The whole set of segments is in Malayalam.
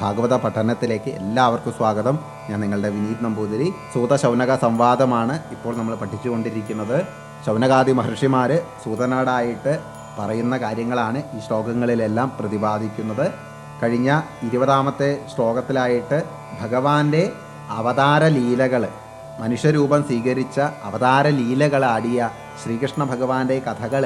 ഭാഗവത പഠനത്തിലേക്ക് എല്ലാവർക്കും സ്വാഗതം. ഞാൻ നിങ്ങളുടെ വിനീത് നമ്പൂതിരി. സൂത ശൗനക സംവാദമാണ് ഇപ്പോൾ നമ്മൾ പഠിച്ചുകൊണ്ടിരിക്കുന്നത്. ശൗനകാദി മഹർഷിമാർ സൂതനാടായിട്ട് പറയുന്ന കാര്യങ്ങളാണ് ഈ ശ്ലോകങ്ങളിലെല്ലാം പ്രതിപാദിക്കുന്നത്. കഴിഞ്ഞ ഇരുപതാമത്തെ ശ്ലോകത്തിലായിട്ട് ഭഗവാന്റെ അവതാര ലീലകൾ മനുഷ്യരൂപം സ്വീകരിച്ച അവതാര ലീലകളാടിയ ശ്രീകൃഷ്ണ ഭഗവാന്റെ കഥകൾ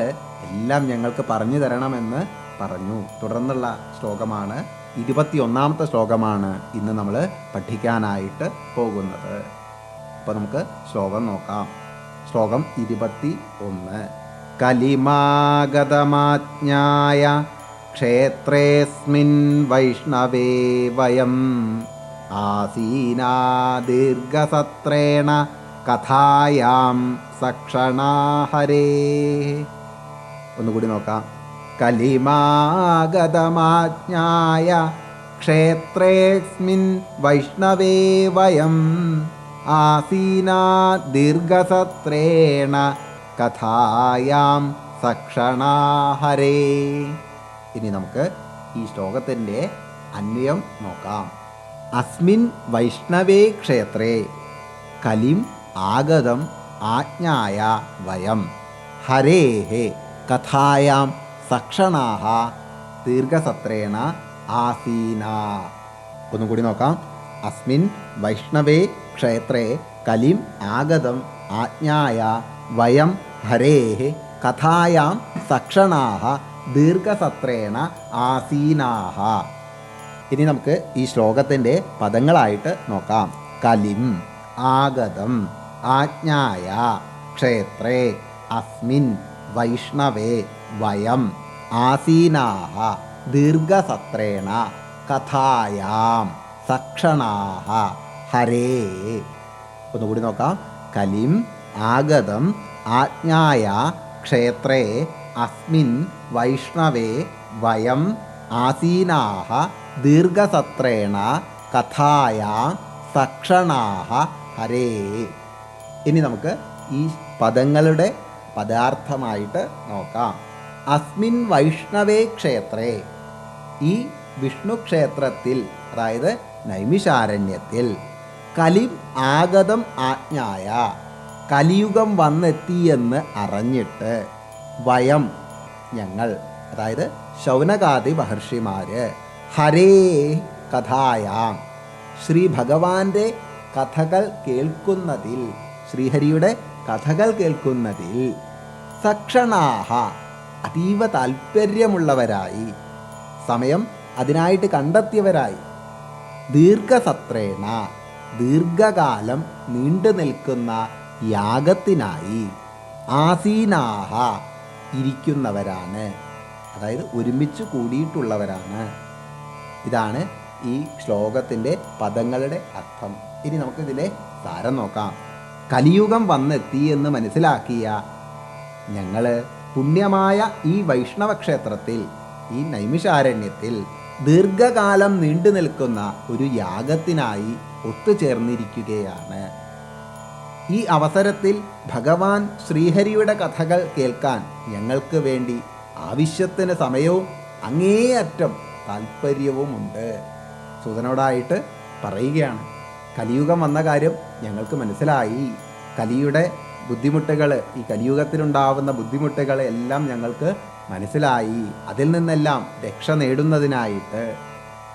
എല്ലാം ഞങ്ങൾക്ക് പറഞ്ഞു തരണമെന്ന് പറഞ്ഞു. തുടർന്നുള്ള ശ്ലോകമാണ് ഇരുപത്തിയൊന്നാമത്തെ ശ്ലോകമാണ് ഇന്ന് നമ്മൾ പഠിക്കാനായിട്ട് പോകുന്നത്. അപ്പോൾ നമുക്ക് ശ്ലോകം നോക്കാം. ശ്ലോകം ഇരുപത്തി ഒന്ന് കലിമാഗതമാജ്ഞായ ക്ഷേത്രേസ്മിൻ വൈഷ്ണവേ വയം ആസീനാ ദീർഘസത്രേണ കഥായാം സക്ഷണാഹരേ. ഒന്നുകൂടി നോക്കാം. കലിമാഗതമാജ്ഞായ ക്ഷേത്രേസ്മിൻ വൈഷ്ണവേ വയം ആസീനാ ദീർഘസത്രേണ കഥായാം സക്ഷണാഹരേ ഇനി നമുക്ക് ഈ ശ്ലോകത്തിന്റെ അന്വയം നോക്കാം. അസ്മിൻ വൈഷ്ണവേ ക്ഷേത്രേ കലിം ആഗതം ആജ്ഞായ വയം ഹരേ കഥായാം സക്ഷണാഹ ദീർഘസത്രേണ ആസീന. ഒന്നും കൂടി നോക്കാം. അസ്മിൻ വൈഷ്ണവേ ക്ഷേത്രേ കലിം ആഗതം ആജ്ഞായ വയം ഹരേ കഥായാം സക്ഷണാഹ ദീർഘസത്രേണ ആസീനാഹ. ഇനി നമുക്ക് ഈ ശ്ലോകത്തിന്റെ പദങ്ങളായിട്ട് നോക്കാം. കലിം ആഗതം ആജ്ഞായ ക്ഷേത്രേ അസ്മിൻ വൈഷ്ണവേ വയം ആസീനാഹ ദീർഘസത്രേണ കഥായാം സക്ഷണാഹ ഹരേ. ഒന്നുകൂടി നോക്കാം. കലിം ആഗതം ആജ്ഞായ ക്ഷേത്രേ അസ്മിൻ വൈഷ്ണവേ വയം ആസീനാഹ ദീർഘസത്രേണ കഥായ സക്ഷണാഹ ഹരേ. ഇനി നമുക്ക് ഈ പദങ്ങളുടെ പദാർത്ഥമായിട്ട് നോക്കാം. അസ്മിൻ വൈഷ്ണവേ ക്ഷേത്രേ. ഈ വിഷ്ണു ക്ഷേത്രത്തിൽ അതായത് നൈമിഷാരണ്യത്തിൽ കലി ആഗതം ആജ്ഞായ കലിയുഗം വന്നെത്തിയെന്ന് അറിഞ്ഞിട്ട് വയം ഞങ്ങൾ അതായത് ശൗനകാദി മഹർഷിമാർ ഹരേ കഥായാം. ശ്രീ ഭഗവാന്റെ കഥകൾ കേൾക്കുന്നതിൽ ശ്രീഹരിയുടെ കഥകൾ കേൾക്കുന്നതിൽ സക്ഷണാഹ അതീവ താല്പര്യമുള്ളവരായി. സമയം അതിനായിട്ട് കണ്ടെത്തിയവരായി. ദീർഘസത്രേണ ദീർഘകാലം നീണ്ടു നിൽക്കുന്ന യാഗത്തിനായി ആസീനാഹ ഇരിക്കുന്നവരാണ്. അതായത് ഒരുമിച്ച് കൂടിയിട്ടുള്ളവരാണ്. ഇതാണ് ഈ ശ്ലോകത്തിന്റെ പദങ്ങളുടെ അർത്ഥം. ഇനി നമുക്കിതിലെ സാരം നോക്കാം. കലിയുഗം വന്നെത്തി എന്ന് മനസ്സിലാക്കിയ ഞങ്ങൾ പുണ്യമായ ഈ വൈഷ്ണവ ക്ഷേത്രത്തിൽ ഈ നൈമിഷാരണ്യത്തിൽ ദീർഘകാലം നീണ്ടു നിൽക്കുന്ന ഒരു യാഗത്തിനായി ഒത്തുചേർന്നിരിക്കുകയാണ്. ഈ അവസരത്തിൽ ഭഗവാൻ ശ്രീഹരിയുടെ കഥകൾ കേൾക്കാൻ ഞങ്ങൾക്ക് വേണ്ടി ആവശ്യത്തിന് സമയവും അങ്ങേയറ്റം താല്പര്യവുമുണ്ട് സുതനോടായിട്ട് പറയുകയാണ് കലിയുഗം വന്ന കാര്യം ഞങ്ങൾക്ക് മനസ്സിലായി. കലിയുടെ ബുദ്ധിമുട്ടുകൾ ഈ കലിയുഗത്തിലുണ്ടാവുന്ന ബുദ്ധിമുട്ടുകൾ എല്ലാം ഞങ്ങൾക്ക് മനസ്സിലായി. അതിൽ നിന്നെല്ലാം രക്ഷ നേടുന്നതിനായിട്ട്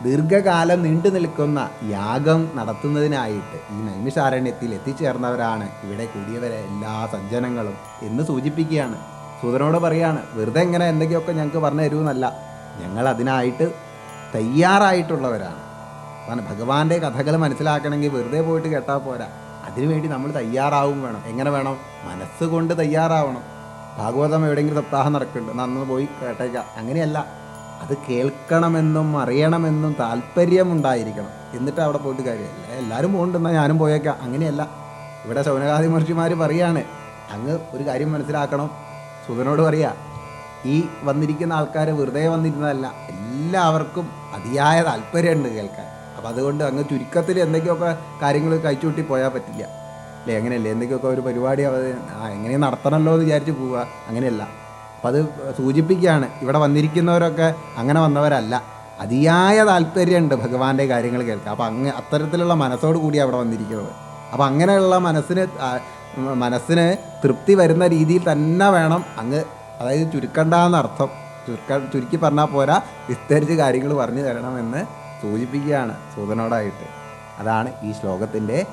ദീർഘകാലം നീണ്ടു നിൽക്കുന്ന യാഗം നടത്തുന്നതിനായിട്ട് ഈ നൈമിഷാരണ്യത്തിൽ എത്തിച്ചേർന്നവരാണ് ഇവിടെ കൂടിയവരെ എല്ലാ സജ്ജനങ്ങളും എന്ന് സൂചിപ്പിക്കുകയാണ്. സൂതനോട് പറയാണ് വെറുതെ എങ്ങനെ എന്തൊക്കെയൊക്കെ ഞങ്ങൾക്ക് പറഞ്ഞു തരുമെന്നല്ല ഞങ്ങൾ അതിനായിട്ട് തയ്യാറായിട്ടുള്ളവരാണ്. ഭഗവാന്റെ കഥകൾ മനസ്സിലാക്കണമെങ്കിൽ വെറുതെ പോയിട്ട് കേട്ടാൽ പോരാ. അതിനുവേണ്ടി നമ്മൾ തയ്യാറാവും വേണം. എങ്ങനെ വേണം? മനസ്സുകൊണ്ട് തയ്യാറാവണം. ഭാഗവതം എവിടെയെങ്കിലും സപ്താഹം നടക്കുന്നുണ്ട്. നന്ന് പോയി കേട്ടേക്കാം. അങ്ങനെയല്ല. അത് കേൾക്കണമെന്നും അറിയണമെന്നും താല്പര്യമുണ്ടായിരിക്കണം. എന്നിട്ട് അവിടെ പോയിട്ട് കാര്യമില്ല എല്ലാവരും പോകുന്നുണ്ടെന്നാൽ ഞാനും പോയേക്കാം. അങ്ങനെയല്ല. ഇവിടെ ശൗനകാദി മഹർഷിമാർ പറയാണ്. അങ്ങ് ഒരു കാര്യം മനസ്സിലാക്കണം. സുധനോട് പറയുക ഈ വന്നിരിക്കുന്ന ആൾക്കാർ വെറുതെ വന്നിരുന്നതല്ല. എല്ലാവർക്കും അതിയായ താല്പര്യമുണ്ട് കേൾക്കാൻ. അപ്പം അതുകൊണ്ട് അങ്ങ് ചുരുക്കത്തിൽ എന്തൊക്കെയൊക്കെ കാര്യങ്ങൾ കഴിച്ചുകൂട്ടി പോയാൽ പറ്റില്ല. അല്ലേ? അങ്ങനെയല്ലേ എന്തൊക്കെയൊക്കെ ഒരു പരിപാടി ആ എങ്ങനെ നടത്തണമല്ലോ എന്ന് വിചാരിച്ച് പോവുക അങ്ങനെയല്ല. അപ്പം അത് സൂചിപ്പിക്കുകയാണ്. ഇവിടെ വന്നിരിക്കുന്നവരൊക്കെ അങ്ങനെ വന്നവരല്ല. അതിയായ താല്പര്യമുണ്ട് ഭഗവാന്റെ കാര്യങ്ങൾ കേൾക്കുക അപ്പോൾ അങ്ങ് അത്തരത്തിലുള്ള മനസ്സോട് കൂടി അവിടെ വന്നിരിക്കുന്നത്. അപ്പോൾ അങ്ങനെയുള്ള മനസ്സിന് മനസ്സിന് തൃപ്തി വരുന്ന രീതിയിൽ തന്നെ വേണം അങ്ങ് അതായത് ചുരുക്കണ്ടെന്നർത്ഥം. ചുരുക്ക ചുരുക്കി പറഞ്ഞാൽ പോരാ. വിസ്തരിച്ച് കാര്യങ്ങൾ പറഞ്ഞു തരണമെന്ന് സൂചിപ്പിക്കുകയാണ് സൂതനോടായിട്ട്. അതാണ് ഈ ശ്ലോകത്തിന്റെ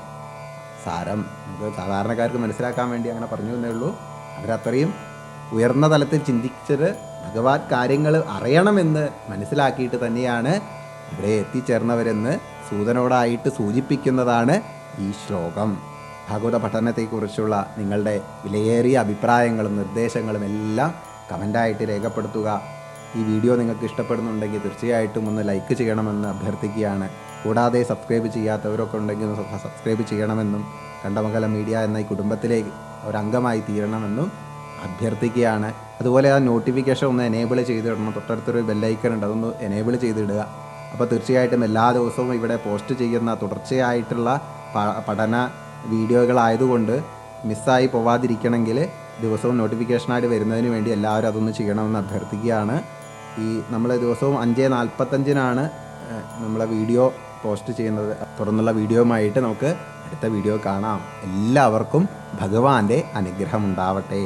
സാരം. നമുക്ക് സാധാരണക്കാർക്ക് മനസ്സിലാക്കാൻ വേണ്ടി അങ്ങനെ പറഞ്ഞു എന്നേ ഉള്ളൂ. അവരത്രയും ഉയർന്ന തലത്തിൽ ചിന്തിച്ചത് ഭഗവാൻ കാര്യങ്ങൾ അറിയണമെന്ന് മനസ്സിലാക്കിയിട്ട് തന്നെയാണ് ഇവിടെ എത്തിച്ചേർന്നവരെന്ന് സൂതനോടായിട്ട് സൂചിപ്പിക്കുന്നതാണ് ഈ ശ്ലോകം. ഭാഗവത പഠനത്തെക്കുറിച്ചുള്ള നിങ്ങളുടെ വിലയേറിയ അഭിപ്രായങ്ങളും നിർദ്ദേശങ്ങളും എല്ലാം കമന്റായിട്ട് രേഖപ്പെടുത്തുക. ഈ വീഡിയോ നിങ്ങൾക്ക് ഇഷ്ടപ്പെടുന്നുണ്ടെങ്കിൽ തീർച്ചയായിട്ടും ഒന്ന് ലൈക്ക് ചെയ്യണമെന്ന് അഭ്യർത്ഥിക്കുകയാണ്. കൂടാതെ സബ്സ്ക്രൈബ് ചെയ്യാത്തവരൊക്കെ ഉണ്ടെങ്കിൽ ഒന്ന് സബ്സ്ക്രൈബ് ചെയ്യണമെന്നും കണ്ടമംഗലം മീഡിയ എന്ന ഈ കുടുംബത്തിലേക്ക് ഒരംഗമായി തീരണമെന്നും അഭ്യർത്ഥിക്കുകയാണ്. അതുപോലെ ആ നോട്ടിഫിക്കേഷൻ ഒന്ന് എനേബിൾ ചെയ്തിടണം. തൊട്ടടുത്തൊരു ബെല്ലൈക്കൺ ഉണ്ട്. അതൊന്ന് എനേബിൾ ചെയ്തിടുക. അപ്പോൾ തീർച്ചയായിട്ടും എല്ലാ ദിവസവും ഇവിടെ പോസ്റ്റ് ചെയ്യുന്ന തുടർച്ചയായിട്ടുള്ള പഠന വീഡിയോകളായതുകൊണ്ട് മിസ്സായി പോവാതിരിക്കണമെങ്കിൽ ദിവസവും നോട്ടിഫിക്കേഷനായിട്ട് വരുന്നതിന് വേണ്ടി എല്ലാവരും അതൊന്ന് ചെയ്യണമെന്ന് അഭ്യർത്ഥിക്കുകയാണ്. ഈ നമ്മൾ ദിവസവും അഞ്ച് നാൽപ്പത്തഞ്ചിനാണ് നമ്മളെ വീഡിയോ പോസ്റ്റ് ചെയ്യുന്നത്. തുടർന്നുള്ള വീഡിയോയുമായിട്ട് നമുക്ക് അടുത്ത വീഡിയോ കാണാം. എല്ലാവർക്കും ഭഗവാന്റെ അനുഗ്രഹം ഉണ്ടാവട്ടെ